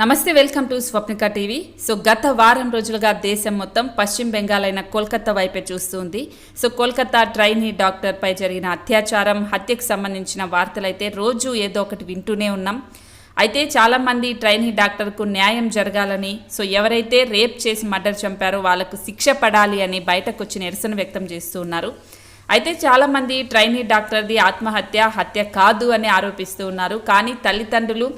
నమస్తే welcome to Swapnika TV. So గత వారం రోజులుగా దేశం మొత్తం పశ్చిమ బెంగాల్ అయిన కోల్కతా వైపే చూస్తుంది. సో కోల్కతా ట్రైనీ డాక్టర్పై జరిగిన అత్యాచారం హత్యకు సంబంధించిన వార్తలైతే రోజు ఏదో ఒకటి వింటూనే ఉన్నాం. అయితే చాలామంది ట్రైనీ డాక్టర్కు న్యాయం జరగాలని సో ఎవరైతే రేప్ చేసి మర్డర్ చంపారో వాళ్ళకు శిక్ష పడాలి అని బయటకు వచ్చి నిరసన వ్యక్తం చేస్తూ ఉన్నారు. అయితే చాలామంది ట్రైనీ డాక్టర్ది ఆత్మహత్య హత్య కాదు అని ఆరోపిస్తూ ఉన్నారు. కానీ తల్లిదండ్రులు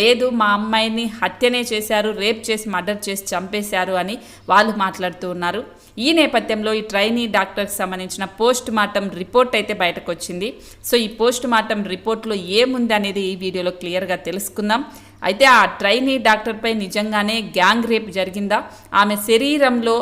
లేదు మా అమ్మాయిని హత్యనే చేశారు రేప్ చేసి మర్డర్ చేసి చంపేశారు అని వాళ్ళు మాట్లాడుతూ ఉన్నారు. ఈ నేపథ్యంలో ఈ ట్రైనీ డాక్టర్కి సంబంధించిన పోస్ట్ మార్టం రిపోర్ట్ అయితే బయటకు వచ్చింది సో ఈ పోస్ట్ మార్టం రిపోర్ట్లో ఏముంది అనేది ఈ వీడియోలో క్లియర్గా తెలుసుకుందాం. అయితే ఆ ట్రైనీ డాక్టర్పై నిజంగానే గ్యాంగ్ రేప్ జరిగిందా? ఆమె శరీరంలో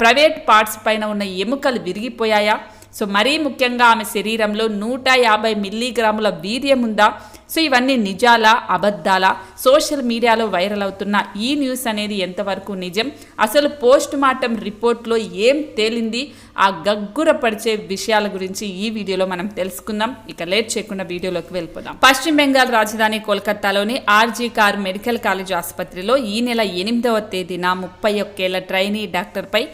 ప్రైవేట్ పార్ట్స్ పైన ఉన్న ఎముకలు విరిగిపోయాయా? సో మరీ ముఖ్యంగా ఆమె శరీరంలో నూట యాభై మిల్లీగ్రాముల వీర్యం ఉందా? సో ఇవన్నీ నిజాలా అబద్ధాలా? సోషల్ మీడియాలో వైరల్ అవుతున్న ఈ న్యూస్ అనేది ఎంతవరకు నిజం? అసలు పోస్ట్ మార్టం రిపోర్ట్లో ఏం తేలింది? ఆ గగ్గురపరిచే విషయాల గురించి ఈ వీడియోలో మనం తెలుసుకుందాం. ఇక లేట్ చేయకుండా వీడియోలోకి వెళ్ళిపోదాం. పశ్చిమ బెంగాల్ రాజధాని కోల్కతాలోని ఆర్జీ కార్ మెడికల్ కాలేజ్ ఆసుపత్రిలో ఈ నెల ఎనిమిదవ తేదీన ముప్పై ఒక్కేళ్ళ ట్రైనీ డాక్టర్పై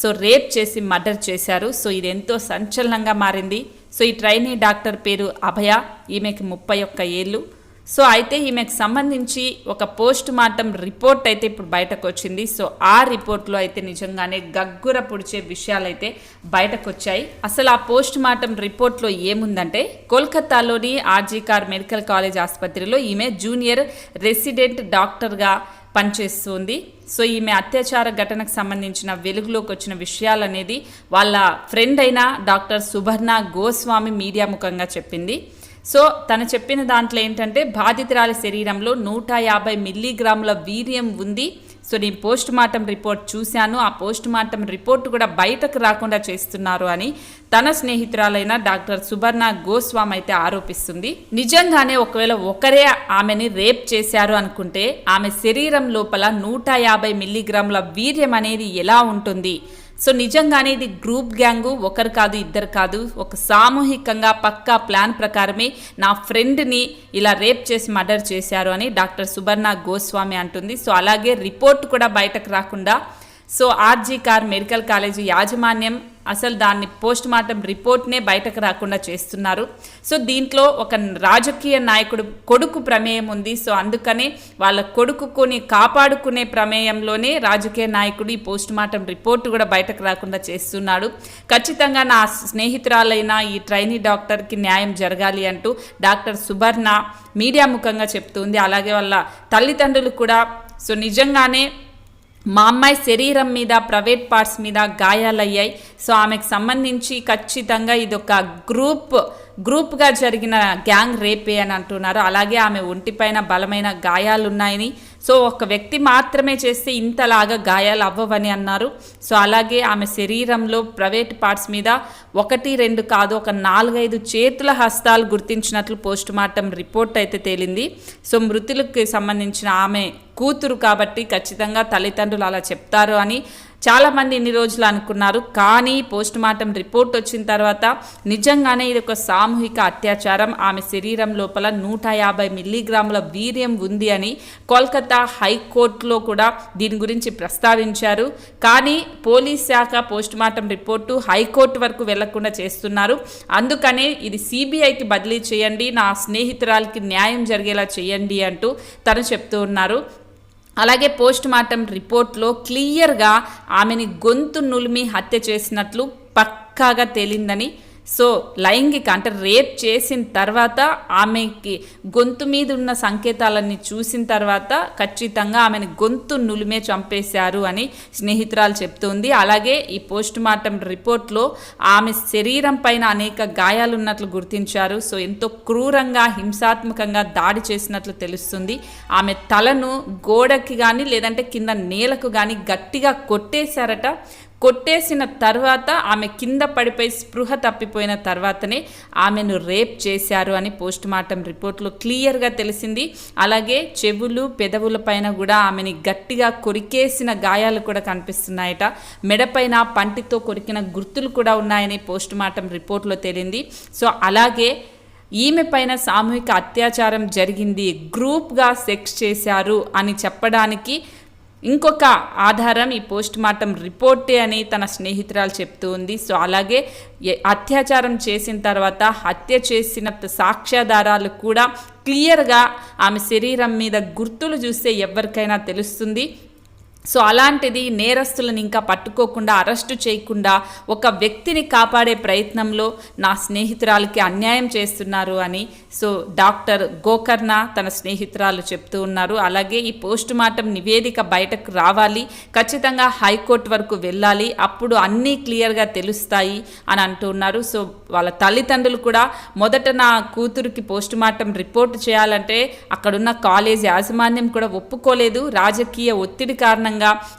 సో రేప్ చేసి మర్డర్ చేశారు. సో ఇది ఎంతో సంచలనంగా మారింది. సో ఈ ట్రైనీ డాక్టర్ పేరు అభయ. ఈమెకి ముప్పై ఒక్క ఏళ్ళు. సో అయితే ఈమెకు సంబంధించి ఒక పోస్ట్ మార్టం రిపోర్ట్ అయితే ఇప్పుడు బయటకు వచ్చింది. సో ఆ రిపోర్ట్లో అయితే నిజంగానే గగ్గుర పొడిచే విషయాలు అయితే బయటకు వచ్చాయి. అసలు ఆ పోస్ట్ మార్టం రిపోర్ట్లో ఏముందంటే కోల్కతాలోని ఆర్జీకార్ మెడికల్ కాలేజ్ ఆసుపత్రిలో ఈమె జూనియర్ రెసిడెంట్ డాక్టర్గా పనిచేస్తుంది. సో ఈమె అత్యాచార ఘటనకు సంబంధించిన వెలుగులోకి వచ్చిన విషయాలు అనేది వాళ్ళ ఫ్రెండ్ అయిన డాక్టర్ సుభర్ణ గోస్వామి మీడియా ముఖంగా చెప్పింది. సో తను చెప్పిన దాంట్లో ఏంటంటే బాధితురాలి శరీరంలో నూట యాభై మిల్లీగ్రాముల వీర్యం ఉంది. సో నేను పోస్ట్ మార్టం రిపోర్ట్ చూశాను. ఆ పోస్ట్ మార్టం రిపోర్ట్ కూడా బయటకు రాకుండా చేస్తున్నారు అని తన స్నేహితురాలైన డాక్టర్ సుబర్ణ గోస్వామి అయితే ఆరోపిస్తుంది. నిజంగానే ఒకవేళ ఒకరే ఆమెని రేప్ చేశారు అనుకుంటే ఆమె శరీరం లోపల నూట యాభై మిల్లీగ్రాముల వీర్యం అనేది ఎలా ఉంటుంది? సో నిజంగానే ఇది గ్రూప్ గ్యాంగు ఒకరు కాదు ఇద్దరు కాదు ఒక సామూహికంగా పక్కా ప్లాన్ ప్రకారమే నా ఫ్రెండ్ని ఇలా రేప్ చేసి మర్డర్ చేశారు అని డాక్టర్ సుబర్ణ గోస్వామి అంటుంది. సో అలాగే రిపోర్ట్ కూడా బయటకు రాకుండా so RG Kar medical college యాజమాన్యం అసలు దాన్ని పోస్ట్ మార్టం రిపోర్ట్నే బయటకు రాకుండా చేస్తున్నారు. సో దీంట్లో ఒక రాజకీయ నాయకుడు కొడుకు ప్రమేయం ఉంది. సో అందుకనే వాళ్ళ కొడుకుని కాపాడుకునే ప్రమేయంలోనే రాజకీయ నాయకుడు ఈ పోస్ట్ మార్టం రిపోర్ట్ కూడా బయటకు రాకుండా చేస్తున్నాడు. ఖచ్చితంగా నా స్నేహితురాలైన ఈ ట్రైనీ డాక్టర్కి న్యాయం జరగాలి అంటూ డాక్టర్ సుబర్ణ మీడియా ముఖంగా చెప్తుంది అలాగే వాళ్ళ తల్లిదండ్రులు కూడా సో నిజంగానే మా అమ్మాయి శరీరం మీద ప్రైవేట్ పార్ట్స్ మీద గాయాలయ్యాయి. సో ఆమెకు సంబంధించి ఖచ్చితంగా ఇది ఒక గ్రూప్ గ్రూప్గా జరిగిన గ్యాంగ్ రేపే అని అంటున్నారు. అలాగే ఆమె ఒంటిపైన బలమైన గాయాలు ఉన్నాయని సో ఒక వ్యక్తి మాత్రమే చేస్తే ఇంతలాగా గాయాలు అవ్వవని అన్నారు. సో అలాగే ఆమె శరీరంలో ప్రైవేట్ పార్ట్స్ మీద ఒకటి రెండు కాదు ఒక నాలుగైదు చేతుల హస్తాలు గుర్తించినట్లు పోస్ట్ మార్టం రిపోర్ట్ అయితే తేలింది. సో మృతులకు సంబంధించిన ఆమె కూతురు కాబట్టి ఖచ్చితంగా తల్లిదండ్రులు అలా చెప్తారు అని చాలామంది ఇన్ని రోజులు అనుకున్నారు కానీ పోస్ట్ మార్టం రిపోర్ట్ వచ్చిన తర్వాత నిజంగానే ఇది ఒక సామూహిక అత్యాచారం. ఆమె శరీరం లోపల నూట యాభై మిల్లీగ్రాముల వీర్యం ఉంది అని కోల్కతా హైకోర్టులో కూడా దీని గురించి ప్రస్తావించారు. కానీ పోలీస్ శాఖ పోస్ట్ మార్టం రిపోర్టు హైకోర్టు వరకు వెళ్ళకుండా చేస్తున్నారు. అందుకనే ఇది సిబిఐకి బదిలీ చేయండి నా స్నేహితురాలకి న్యాయం జరిగేలా చేయండి అంటూ తను చెప్తూ ఉన్నారు. అలాగే పోస్ట్ మార్టం రిపోర్ట్లో క్లియర్గా ఆమెని గొంతు నులిమి హత్య చేసినట్లు పక్కాగా తేలిందని సో లైంగిక అంటే రేప్ చేసిన తర్వాత ఆమెకి గొంతు మీద ఉన్న సంకేతాలన్నీ చూసిన తర్వాత ఖచ్చితంగా ఆమెను గొంతు నులిమే చంపేశారు అని స్నేహితురాలు చెప్తుంది. అలాగే ఈ పోస్ట్ మార్టం రిపోర్ట్లో ఆమె శరీరం పైన అనేక గాయాలు ఉన్నట్లు గుర్తించారు. సో ఎంతో క్రూరంగా హింసాత్మకంగా దాడి చేసినట్లు తెలుస్తుంది. ఆమె తలను గోడకి కానీ లేదంటే కింద నేలకు కానీ గట్టిగా కొట్టేశారట. కొట్టేసిన తర్వాత ఆమె కింద పడిపోయి స్పృహ తప్పిపోయిన తర్వాతనే ఆమెను రేప్ చేశారు అని పోస్ట్ మార్టం రిపోర్ట్లో క్లియర్గా తెలిసింది. అలాగే చెవులు పెదవుల పైన కూడా ఆమెని గట్టిగా కొరికేసిన గాయాలు కూడా కనిపిస్తున్నాయట. మెడపైన పంటితో కొరికిన గుర్తులు కూడా ఉన్నాయని పోస్ట్ మార్టం రిపోర్ట్లో తేలింది. సో అలాగే ఈమె పైన సామూహిక అత్యాచారం జరిగింది. గ్రూప్గా సెక్స్ చేశారు అని చెప్పడానికి ఇంకొక ఆధారం ఈ పోస్ట్ మార్టం రిపోర్టే అని తన స్నేహితురాలు చెప్తూ ఉంది. సో అలాగే అత్యాచారం చేసిన తర్వాత హత్య చేసిన సాక్ష్యాధారాలు కూడా క్లియర్గా ఆమె శరీరం మీద గుర్తులు చూస్తే ఎవరికైనా తెలుస్తుంది. సో అలాంటిది నేరస్తులను ఇంకా పట్టుకోకుండా అరెస్టు చేయకుండా ఒక వ్యక్తిని కాపాడే ప్రయత్నంలో నా స్నేహితురాలకి అన్యాయం చేస్తున్నారు అని సో డాక్టర్ గోకర్ణ తన స్నేహితురాలు చెప్తూ ఉన్నారు. అలాగే ఈ పోస్ట్ మార్టం నివేదిక బయటకు రావాలి ఖచ్చితంగా హైకోర్టు వరకు వెళ్ళాలి అప్పుడు అన్నీ క్లియర్గా తెలుస్తాయి అని అంటున్నారు సో వాళ్ళ తల్లిదండ్రులు కూడా మొదట నా కూతురికి పోస్ట్ మార్టం రిపోర్ట్ చేయాలంటే అక్కడున్న కాలేజ్ యాజమాన్యం కూడా ఒప్పుకోలేదు. రాజకీయ ఒత్తిడి కారణంగా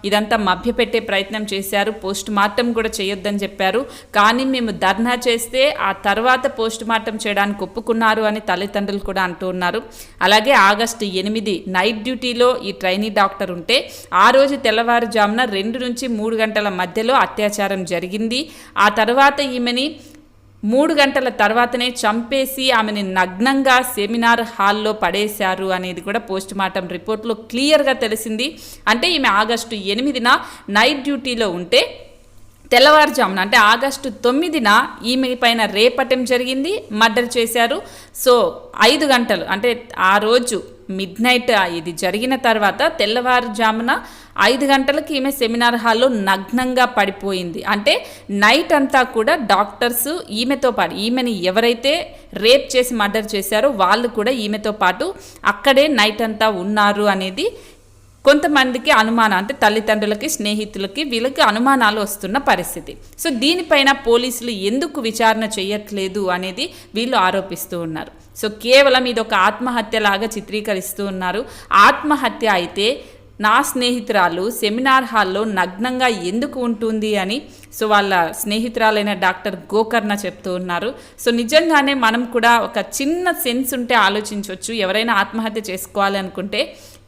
ఇదంతా మభ్యపెట్టే ప్రయత్నం చేశారు. పోస్ట్ మార్టం కూడా చేయొద్దని చెప్పారు. కానీ మేము ధర్నా చేస్తే ఆ తర్వాత పోస్ట్ మార్టం చేయడానికి ఒప్పుకున్నారు అని తల్లిదండ్రులు కూడా అంటూ ఉన్నారు. అలాగే ఆగస్టు ఎనిమిది నైట్ డ్యూటీలో ఈ ట్రైనీ డాక్టర్ ఉంటే ఆ రోజు తెల్లవారుజామున రెండు నుంచి మూడు గంటల మధ్యలో అత్యాచారం జరిగింది. ఆ తర్వాత ఈమెని మూడు గంటల తర్వాతనే చంపేసి ఆమెని నగ్నంగా సెమినార్ హాల్లో పడేశారు అనేది కూడా పోస్ట్ మార్టం రిపోర్ట్లో క్లియర్గా తెలిసింది. అంటే ఈమె ఆగస్టు ఎనిమిదిన నైట్ డ్యూటీలో ఉంటే తెల్లవారుజామున అంటే ఆగస్టు తొమ్మిదిన ఈమె పైన రేపటం జరిగింది మర్డర్ చేశారు. సో ఐదు గంటలు అంటే ఆ రోజు మిడ్ నైట్ ఇది జరిగిన తర్వాత తెల్లవారుజామున ఐదు గంటలకు ఈమె సెమినార్ హాల్లో నగ్నంగా పడిపోయింది. అంటే నైట్ అంతా కూడా డాక్టర్స్ ఈమెతో పాటు ఈమెని ఎవరైతే రేప్ చేసి మర్డర్ చేశారో వాళ్ళు కూడా ఈమెతో పాటు అక్కడే నైట్ అంతా ఉన్నారు అనేది కొంతమందికి అనుమానం. అంటే తల్లిదండ్రులకి స్నేహితులకి వీళ్ళకి అనుమానాలు వస్తున్న పరిస్థితి. సో దీనిపైన పోలీసులు ఎందుకు విచారణ చేయట్లేదు అనేది వీళ్ళు ఆరోపిస్తూ ఉన్నారు. సో కేవలం ఇది ఒక ఆత్మహత్యలాగా చిత్రీకరిస్తూ ఉన్నారు. ఆత్మహత్య అయితే నా స్నేహితురాలు సెమినార్ హాల్లో నగ్నంగా ఎందుకు ఉంటుంది అని సో వాళ్ళ స్నేహితురాలైన డాక్టర్ గోకర్ణ చెప్తూ ఉన్నారు. సో నిజంగానే మనం కూడా ఒక చిన్న సెన్స్ ఉంటే ఆలోచించవచ్చు ఎవరైనా ఆత్మహత్య చేసుకోవాలనుకుంటే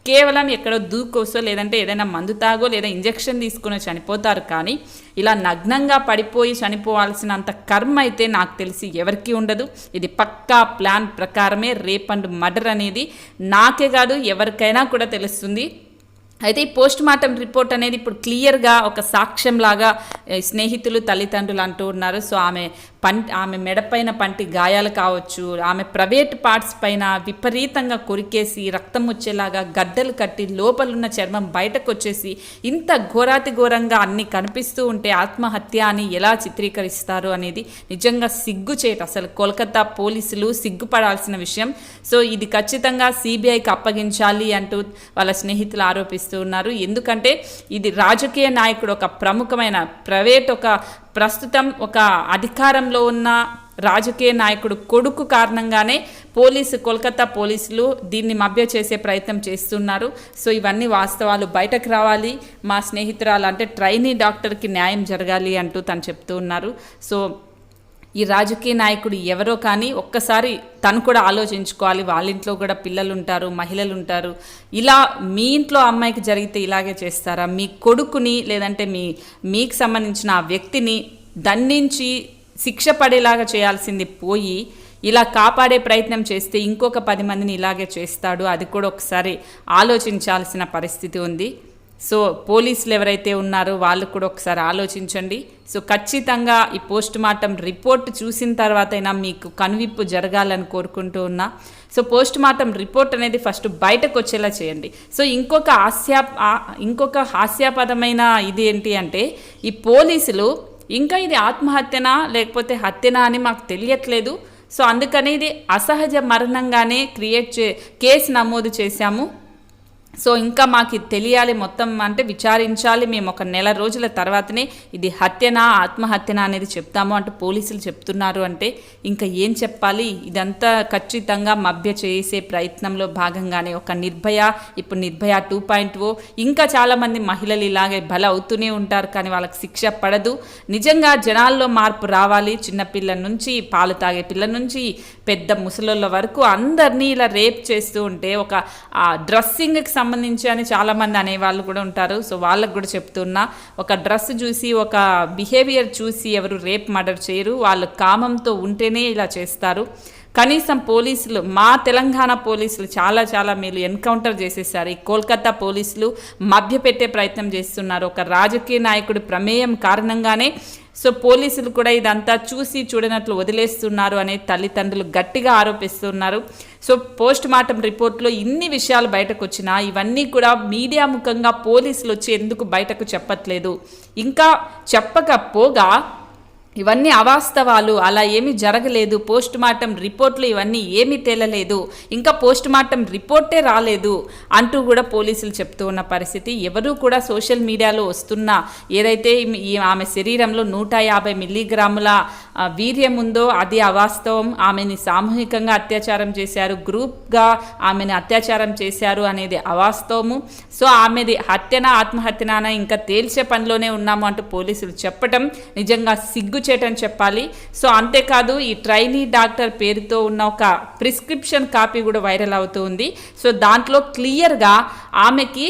కేవలం ఎక్కడో దూకోసో లేదంటే ఏదైనా మందు తాగో లేదా ఇంజెక్షన్ తీసుకుని చనిపోతారు కానీ ఇలా నగ్నంగా పడిపోయి చనిపోవాల్సినంత కర్మ అయితే నాకు తెలిసి ఎవరికీ ఉండదు. ఇది పక్కా ప్లాన్ ప్రకారమే రేప్ అండ్ మర్డర్ అనేది నాకే కాదు ఎవరికైనా కూడా తెలుస్తుంది. అయితే ఈ పోస్ట్ మార్టం రిపోర్ట్ అనేది ఇప్పుడు క్లియర్గా ఒక సాక్ష్యంలాగా స్నేహితులు తల్లిదండ్రులు అంటూ ఉన్నారు. సో ఆమె పంటి ఆమె మెడపైన పంటి గాయాలు కావచ్చు ఆమె ప్రైవేట్ పార్ట్స్ పైన విపరీతంగా కొరికేసి రక్తం వచ్చేలాగా గడ్డలు కట్టి లోపలున్న చర్మం బయటకు వచ్చేసి ఇంత ఘోరాతి ఘోరంగా అన్ని కనిపిస్తూ ఉంటే ఆత్మహత్య అని ఎలా చిత్రీకరిస్తారు అనేది నిజంగా సిగ్గుచేట. అసలు కోల్కతా పోలీసులు సిగ్గుపడాల్సిన విషయం. సో ఇది ఖచ్చితంగా సిబిఐకి అప్పగించాలి అంటూ వాళ్ళ స్నేహితులు ఆరోపిస్తూ ఉన్నారు. ఎందుకంటే ఇది రాజకీయ నాయకుడు ఒక ప్రముఖమైన ప్రైవేట్ ఒక ప్రస్తుతం ఒక అధికారంలో ఉన్న రాజకీయ నాయకుడు కొడుకు కారణంగానే పోలీసు కోల్కతా పోలీసులు దీన్ని మభ్య చేసే ప్రయత్నం చేస్తున్నారు. సో ఇవన్నీ వాస్తవాలు బయటకు రావాలి. మా స్నేహితురాలు అంటే ట్రైనీ డాక్టర్కి న్యాయం జరగాలి అంటూ తను చెప్తూ ఉన్నారు. సో ఈ రాజకీయ నాయకుడు ఎవరో కానీ ఒక్కసారి తను కూడా ఆలోచించుకోవాలి. వాళ్ళ ఇంట్లో కూడా పిల్లలు ఉంటారు మహిళలు ఉంటారు ఇలా మీ ఇంట్లో అమ్మాయికి జరిగితే ఇలాగే చేస్తారా? మీ కొడుకుని లేదంటే మీ మీకు సంబంధించిన ఆ వ్యక్తిని దండించి శిక్ష పడేలాగా చేయాల్సింది పోయి ఇలా కాపాడే ప్రయత్నం చేస్తే ఇంకొక పది మందిని ఇలాగే చేస్తాడు. అది కూడా ఒకసారి ఆలోచించాల్సిన పరిస్థితి ఉంది. సో పోలీసులు ఎవరైతే ఉన్నారో వాళ్ళు కూడా ఒకసారి ఆలోచించండి. సో ఖచ్చితంగా ఈ పోస్ట్ మార్టం రిపోర్ట్ చూసిన తర్వాతైనా మీకు కనువిప్పు జరగాలని కోరుకుంటూ ఉన్నా. సో పోస్ట్ మార్టం రిపోర్ట్ అనేది ఫస్ట్ బయటకు వచ్చేలా చేయండి. సో ఇంకొక హాస్యా ఇంకొక హాస్యాపదమైన ఇది ఏంటి అంటే ఈ పోలీసులు ఇంకా ఇది ఆత్మహత్యనా లేకపోతే హత్యనా అని మాకు తెలియట్లేదు. సో అందుకని ఇది అసహజ మరణంగానే క్రియేట్ చే కేసు నమోదు చేశాము. సో ఇంకా మాకు ఇది తెలియాలి మొత్తం అంటే విచారించాలి. మేము ఒక నెల రోజుల తర్వాతనే ఇది హత్యనా ఆత్మహత్యనా అనేది చెప్తాము అంటూ పోలీసులు చెప్తున్నారు అంటే ఇంకా ఏం చెప్పాలి? ఇదంతా ఖచ్చితంగా మభ్య చేసే ప్రయత్నంలో భాగంగానే ఒక నిర్భయ ఇప్పుడు నిర్భయ టూ పాయింట్ ఓ. ఇంకా చాలామంది మహిళలు ఇలాగే బల అవుతూనే ఉంటారు కానీ వాళ్ళకి శిక్ష పడదు. నిజంగా జనాల్లో మార్పు రావాలి. చిన్నపిల్లల నుంచి పాలు తాగే పిల్లల నుంచి పెద్ద ముసలోళ్ళ వరకు అందరినీ ఇలా రేప్ చేస్తూ ఉంటే ఒక డ్రెస్సింగ్కి సంబంధించి అని చాలామంది అనేవాళ్ళు కూడా ఉంటారు. సో వాళ్ళకు కూడా చెప్తున్నా ఒక డ్రెస్ చూసి ఒక బిహేవియర్ చూసి ఎవరు రేప్ మర్డర్ చేయరు. వాళ్ళు కామంతో ఉంటేనే ఇలా చేస్తారు. కనీసం పోలీసులు మా తెలంగాణ పోలీసులు చాలా చాలా మీరు ఎన్కౌంటర్ చేసేసారు. ఈ కోల్కతా పోలీసులు మభ్యపెట్టే ప్రయత్నం చేస్తున్నారు. ఒక రాజకీయ నాయకుడి ప్రమేయం కారణంగానే సో పోలీసులు కూడా ఇదంతా చూసి చూడనట్లు వదిలేస్తున్నారు అనే తల్లిదండ్రులు గట్టిగా ఆరోపిస్తున్నారు. సో పోస్ట్ మార్టం రిపోర్ట్లో ఇన్ని విషయాలు బయటకు వచ్చినా ఇవన్నీ కూడా మీడియా ముఖంగా పోలీసులు వచ్చి ఎందుకు బయటకు చెప్పట్లేదు? ఇంకా చెప్పకపోగా ఇవన్నీ అవాస్తవాలు. అలా ఏమీ జరగలేదు. పోస్ట్ మార్టం రిపోర్ట్లు ఇవన్నీ ఏమీ తేలలేదు. ఇంకా పోస్ట్ మార్టం రిపోర్టే రాలేదు అంటూ కూడా పోలీసులు చెప్తూ ఉన్న పరిస్థితి. ఎవరూ కూడా సోషల్ మీడియాలో వస్తున్న ఏదైతే ఈ- ఆమె శరీరంలో నూట యాభై మిల్లీగ్రాముల వీర్యం ఉందో అది అవాస్తవం. ఆమెని సామూహికంగా అత్యాచారం చేశారు. గ్రూప్గా ఆమెను అత్యాచారం చేశారు అనేది అవాస్తవము. సో ఆమెది హత్యన ఆత్మహత్యనా ఇంకా తేల్చే పనిలోనే ఉన్నాము అంటూ పోలీసులు చెప్పటం నిజంగా సిగ్గు సిగ్గుచేటని చెప్పాలి. సో అంతేకాదు ఈ ట్రైనీ డాక్టర్ పేరుతో ఉన్న ఒక ప్రిస్క్రిప్షన్ కాపీ కూడా వైరల్ అవుతుంది సో దాంట్లో క్లియర్గా ఆమెకి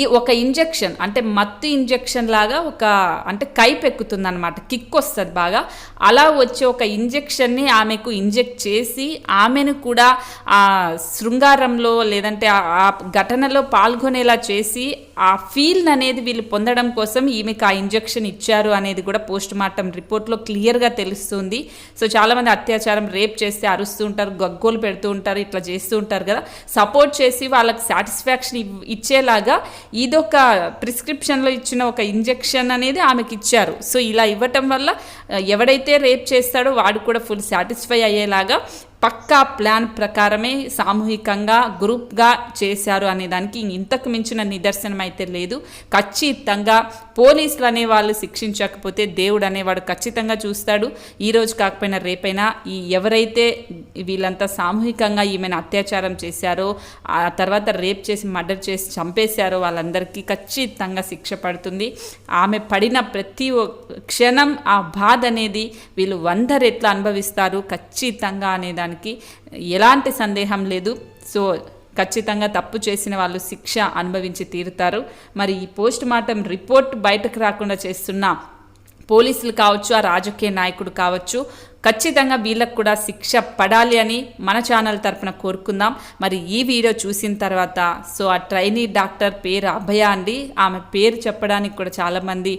ఈ ఒక ఇంజెక్షన్ అంటే మత్తు ఇంజెక్షన్ లాగా ఒక అంటే కైప్ ఎక్కుతుంది అనమాట కిక్ వస్తుంది బాగా. అలా వచ్చే ఒక ఇంజెక్షన్ని ఆమెకు ఇంజెక్ట్ చేసి ఆమెను కూడా ఆ శృంగారంలో లేదంటే ఆ ఘటనలో పాల్గొనేలా చేసి ఆ ఫీల్ అనేది వీళ్ళు పొందడం కోసం ఈమెకు ఆ ఇంజెక్షన్ ఇచ్చారు అనేది కూడా పోస్ట్ మార్టం రిపోర్ట్లో క్లియర్గా తెలుస్తుంది. సో చాలామంది అత్యాచారం రేప్ చేస్తే అరుస్తూ ఉంటారు గగ్గోలు పెడుతూ ఉంటారు ఇట్లా చేస్తూ ఉంటారు కదా. సపోర్ట్ చేసి వాళ్ళకి సాటిస్ఫాక్షన్ ఇచ్చేలాగా ఇదొక ప్రిస్క్రిప్షన్లో ఇచ్చిన ఒక ఇంజెక్షన్ అనేది ఆమెకి ఇచ్చారు. సో ఇలా ఇవ్వటం వల్ల ఎవడైతే రేప్ చేస్తాడో వాడు కూడా ఫుల్ సాటిస్ఫై అయ్యేలాగా పక్కా ప్లాన్ ప్రకారమే సామూహికంగా గ్రూప్గా చేశారు అనేదానికి ఇంతకు మించిన నిదర్శనం అయితే లేదు. ఖచ్చితంగా పోలీసులు అనేవాళ్ళు శిక్షించకపోతే దేవుడు అనేవాడు ఖచ్చితంగా చూస్తాడు. ఈరోజు కాకపోయినా రేపైనా ఈ ఎవరైతే వీళ్ళంతా సామూహికంగా ఈమెను అత్యాచారం చేశారో ఆ తర్వాత రేప్ చేసి మర్డర్ చేసి చంపేశారో వాళ్ళందరికీ ఖచ్చితంగా శిక్ష పడుతుంది. ఆమె పడిన ప్రతి క్షణం ఆ బాధ అనేది వీళ్ళు వంద రెట్లు అనుభవిస్తారు ఖచ్చితంగా అనే దానికి ఎలాంటి సందేహం లేదు. సో ఖచ్చితంగా తప్పు చేసిన వాళ్ళు శిక్ష అనుభవించి తీరుతారు. మరి ఈ పోస్ట్ మార్టం రిపోర్ట్ బయటకు రాకుండా చేస్తున్న పోలీసులు కావచ్చు ఆ రాజకీయ నాయకుడు కావచ్చు ఖచ్చితంగా వీళ్ళకు కూడా శిక్ష పడాలి అని మన ఛానల్ తరఫున కోరుకుందాం. మరి ఈ వీడియో చూసిన తర్వాత సో ఆ ట్రైనీ డాక్టర్ పేరు అభయ అండి. ఆమె పేరు చెప్పడానికి కూడా చాలామంది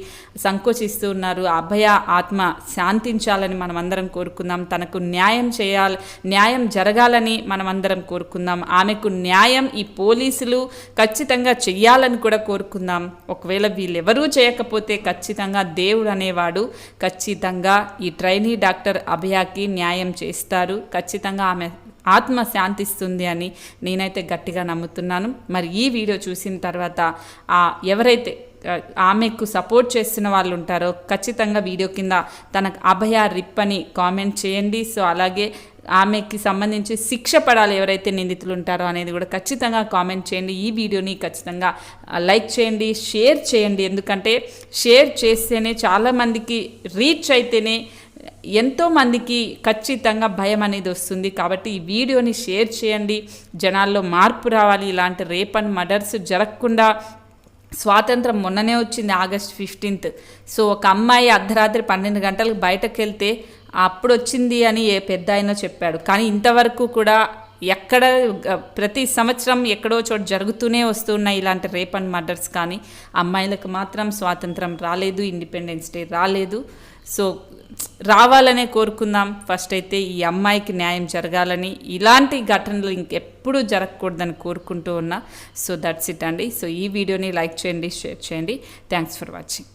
సంకోచిస్తూ ఉన్నారు. అభయ ఆత్మ శాంతించాలని మనమందరం కోరుకుందాం. తనకు న్యాయం చేయాలి న్యాయం జరగాలని మనమందరం కోరుకుందాం. ఆమెకు న్యాయం ఈ పోలీసులు ఖచ్చితంగా చెయ్యాలని కూడా కోరుకుందాం. ఒకవేళ వీళ్ళెవరూ చేయకపోతే ఖచ్చితంగా దేవుడు అనేవాడు ఖచ్చితంగా ఈ ట్రైనీ డాక్టర్ అభయాకి న్యాయం చేస్తారు. ఖచ్చితంగా ఆమె ఆత్మ శాంతిస్తుంది అని నేనైతే గట్టిగా నమ్ముతున్నాను. మరి ఈ వీడియో చూసిన తర్వాత ఆ ఎవరైతే ఆమెకు సపోర్ట్ చేస్తున్న వాళ్ళు ఉంటారో ఖచ్చితంగా వీడియో కింద తనకు అభయ రిప్ అని కామెంట్ చేయండి. సో అలాగే ఆమెకి సంబంధించి శిక్ష పడాలి ఎవరైతే నిందితులు ఉంటారో అనేది కూడా ఖచ్చితంగా కామెంట్ చేయండి. ఈ వీడియోని ఖచ్చితంగా లైక్ చేయండి షేర్ చేయండి. ఎందుకంటే షేర్ చేస్తేనే చాలామందికి రీచ్ అయితేనే ఎంతోమందికి ఖచ్చితంగా భయం అనేది వస్తుంది కాబట్టి ఈ వీడియోని షేర్ చేయండి. జనాల్లో మార్పు రావాలి. ఇలాంటి రేప్ అండ్ మర్డర్స్ జరగకుండా స్వాతంత్రం మొన్ననే వచ్చింది ఆగస్ట్ ఫిఫ్టీన్త్. సో ఒక అమ్మాయి అర్ధరాత్రి పన్నెండు గంటలకు బయటకు వెళ్తే అప్పుడు వచ్చింది అని ఏ పెద్ద ఆయన చెప్పాడు. కానీ ఇంతవరకు కూడా ఎక్కడ ప్రతి సంవత్సరం ఎక్కడో చోటు జరుగుతూనే వస్తున్నాయి ఇలాంటి రేప్ అండ్ మర్డర్స్ కానీ. అమ్మాయిలకు మాత్రం స్వాతంత్రం రాలేదు ఇండిపెండెన్స్ డే రాలేదు. సో రావాలనే కోరుకుందాం. ఫస్ట్ అయితే ఈ అమ్మాయికి న్యాయం జరగాలని ఇలాంటి ఘటనలు ఇంకెప్పుడు జరగకూడదని కోరుకుంటూ ఉన్నా. సో దట్స్ ఇట్ అండి. సో ఈ వీడియోని లైక్ చేయండి షేర్ చేయండి. Thanks for watching